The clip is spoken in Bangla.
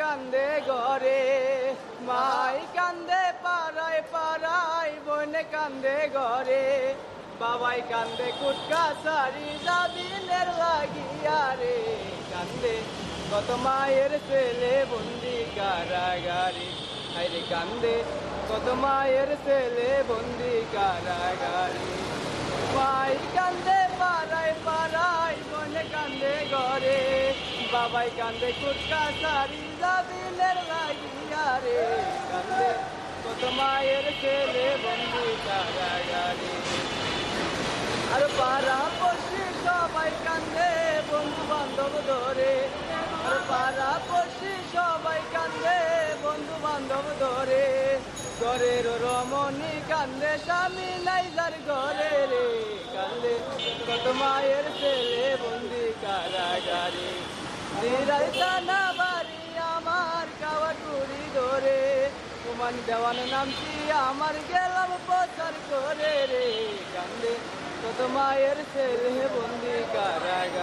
কান্দে ঘরে, মাই কান্দে পাড়ায় পাড়ায়, বোন কান্দে ঘরে, বাবাই কান্দে কুটকা সারি যাবিনের লাগিয়া রে, কান্দে কত মায়ের ছেলে বন্দি কারাগারে। আরে কান্দে কত মায়ের ছেলে বন্দি কারাগারে। মাই কান্দে পাড়ায় পাড়ায় বোন কান্দে ঘরে বাবাই কান্দে কুটকা সারি যাবিনের লাগিয়া রে কান্দে কত মায়ের ছেলে বন্দি কারাগারে আর পাড়া পড়শি সবাই কান্দে বন্ধু বান্ধব ধরে। আর পাড়া পড়শি সবাই কান্দে বন্ধু বান্ধব ধরে। ঘরের রমণী কান্দে, স্বামী নাই যার ঘরে রে। কান্দে কত মায়ের ছেলে বন্দি কারাগারে দিরাই টানা আমার কাওয়া টুরি ধরে কুমান দেওয়ান নামছি আমার গেলাম প্রচার করে রে? কান্দে তো মায়ের ছেলে বন্দি কারাগারে